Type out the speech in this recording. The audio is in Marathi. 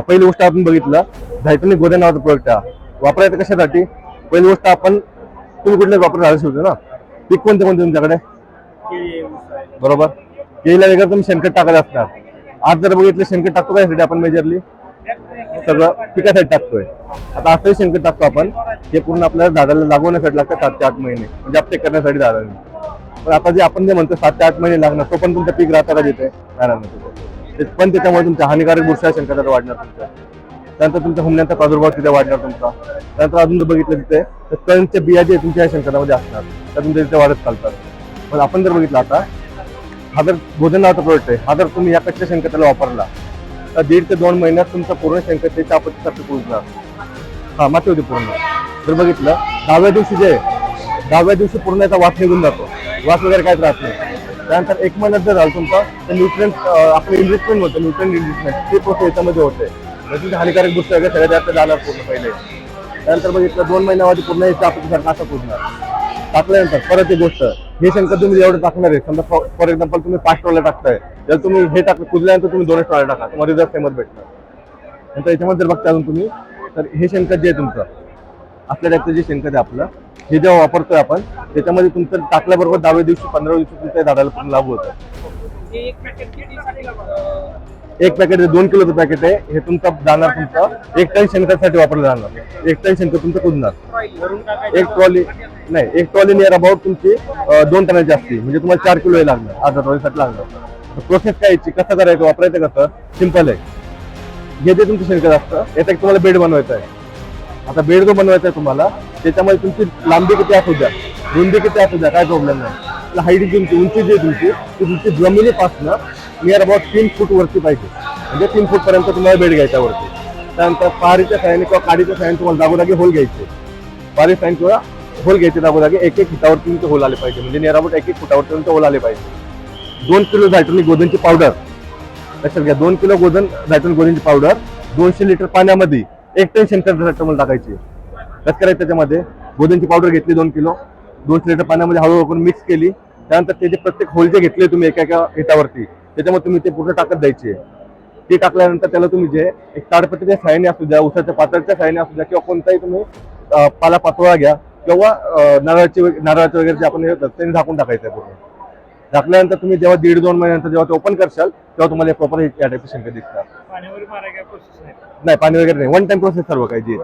पहिली गोष्ट आपण बघितलं झायटोनिक गोदे नावाचा प्रोडक्ट हा वापरायचं कशासाठी? पहिली गोष्ट आपण तुम्ही कुठले वापर झालं होते ना? पीक कोणते कोणते तुमच्याकडे? बरोबर? केळीला वेगळं तुम्ही शेणखत टाकत असणार. आज जर बघितलं शेणखत टाकतो का यासाठी आपण मेजरली सगळं पिकासाठी टाकतोय. आता असंही शेणखत टाकतो आपण. हे पूर्ण आपल्याला झाडाला लागवण्यासाठी लागतं सात ते आठ महिने. म्हणजे अपटेक करण्यासाठी झाडाला. पण आता जे आपण जे म्हणतो सात ते आठ महिने लागणार तो पण तुमचं पीक राहता येते राहणार पण त्याच्यामुळे तुमच्या हानिकारक बुरशा शेणखतात वाढणार तुमच्या? त्यानंतर तुमच्या हुमण्यांचा प्रादुर्भाव तिथे वाढणार तुमचा. त्यानंतर अजून जर बघितलं तिथे तर कणच्या बिया जे तुमच्या या शेणखतामध्ये असणार. त्या तुमच्या तिथे वाढत चालतात. पण आपण जर बघितलं आता हा जर भोजन नावाचा प्रोडक्ट आहे हा जर तुम्ही या कच्च्या शेणखताला वापरला तर दीड ते दोन महिन्यात तुमचा पूर्ण शेणखत आपत्तीसाठी पोहोचणार. हा माती होती पूर्ण. जर बघितलं दहाव्या दिवशी जे आहे, दहाव्या दिवशी पूर्ण याचा वास निघून जातो. वास वगैरे काहीच राहत नाही. त्यानंतर एक महिन्यात जर झालं तुमचं तर न्यूट्रिएंट आपलं इन्व्हेस्टमेंट होतं न्यूट्रिएंट इन्व्हेस्टमेंट ते प्रोसेस याच्यामध्ये होते. म्हणजे हानिकारक गोष्ट वगैरे सगळ्या जास्त जाणार पूर्ण पहिले. त्यानंतर बघितलं दोन महिन्यामध्ये पूर्ण याच्या आपत्तीसारखं असं पूर्ण. टाकल्यानंतर परत एक गोष्ट. हे शंकर तुम्ही एवढं टाकणार आहे समजा फॉर एक्झाम्पल तुम्ही पाच टॉयला टाकताय जर तुम्ही हे टाक कुदल्यानंतर तुम्ही दोनच टोला टाका तुम्हाला रिझल्ट सेमच भेटणार. नंतर याच्यामध्ये जर बघता अजून तुम्ही तर हे शेणखत जे आहे तुमचं आपल्या टाईपचं जे शेणखत आहे आपलं हे जेव्हा वापरतोय आपण त्याच्यामध्ये तुमचं टाकल्याबरोबर दहाव्या दिवशी पंधरा दिवशी तुमच्या झाडाला पूर्ण लागू होतं. एक पॅकेट दोन किलोचं पॅकेट आहे. हे तुमचं जाणार तुमचं एक टन शेणखतासाठी वापरलं जाणार. एक टन शेणखत तुमचं कुदणार एक ट्रॉली नाही एक ट्रॉली नियर अबाउट तुमची दोन टनाची असते. म्हणजे तुम्हाला चार किलो हे लागणार. अर्धा ट्रॉलीसाठी लागणार. प्रोसेस काय कसं करायचं वापरायचं कसं? सिंपल आहे. हे जे तुमचं शेणखत असतं याचा एक तुम्हाला बेड बनवायचा आहे. आता बेड जो बनवायचा आहे तुम्हाला त्याच्यामध्ये तुमची लांबी किती असू द्या रुंदी किती असू द्या काय प्रॉब्लेम नाही. हाईट तुमची उंची जी तुमची ती तुमची जमिनीपासनं नियर अबाउट तीन फूट वरती पाहिजे. म्हणजे तीन फूट पर्यंत तुम्हाला बेड घ्यायचा वरती. त्यानंतर पहारीच्या साह्याने किंवा काडीच्या साह्याने तुम्हाला जागोजागी होल घ्यायचे. पारी साईन किंवा होल घ्यायचे जागोजागी एक एक फुटावर तुमचे होल आले पाहिजे. म्हणजे नियर अबाउट एक एक फुटावर तुमचे होल आले पाहिजे. दोन किलो झायट्रोनिक गोधनची पावडर लक्षात घ्या दोन किलो गोधन झायट्रोनिक गोधनची पावडर दोनशे लिटर पाण्यामध्ये एक टन शेणखत मला टाकायची. कसं करायचं त्याच्यामध्ये. गोदनची पावडर घेतली दोन किलो. दोनशे लिटर पाण्यामध्ये हळूहळू करून मिक्स केली. त्यानंतर त्याचे प्रत्येक होल जे घेतले तुम्ही एका एका हिटावरती त्याच्यामध्ये तुम्ही ते पूर्ण टाकत द्यायची ते टाकल्यानंतर त्याला तुम्ही जे एक ताडपत्रीच्या साह्याने असू द्या उसाच्या पातळीच्या साह्याने असू द्या किंवा कोणताही तुम्ही पाला पातोळा घ्या किंवा नारळाचे नारळाची वगैरे जे आपण हे त्यांनी झाकून टाकायचं आहे पूर्ण. झाकल्यानंतर तुम्ही जेव्हा दीड दोन महिन्यानंतर जेव्हा ते ओपन करशाल तेव्हा तुम्हाला प्रॉपर या टाईपचे शंकर दिसतात नाही पाणी वगैरे नाही. वन टाइम प्रोसेस सर्व काही जे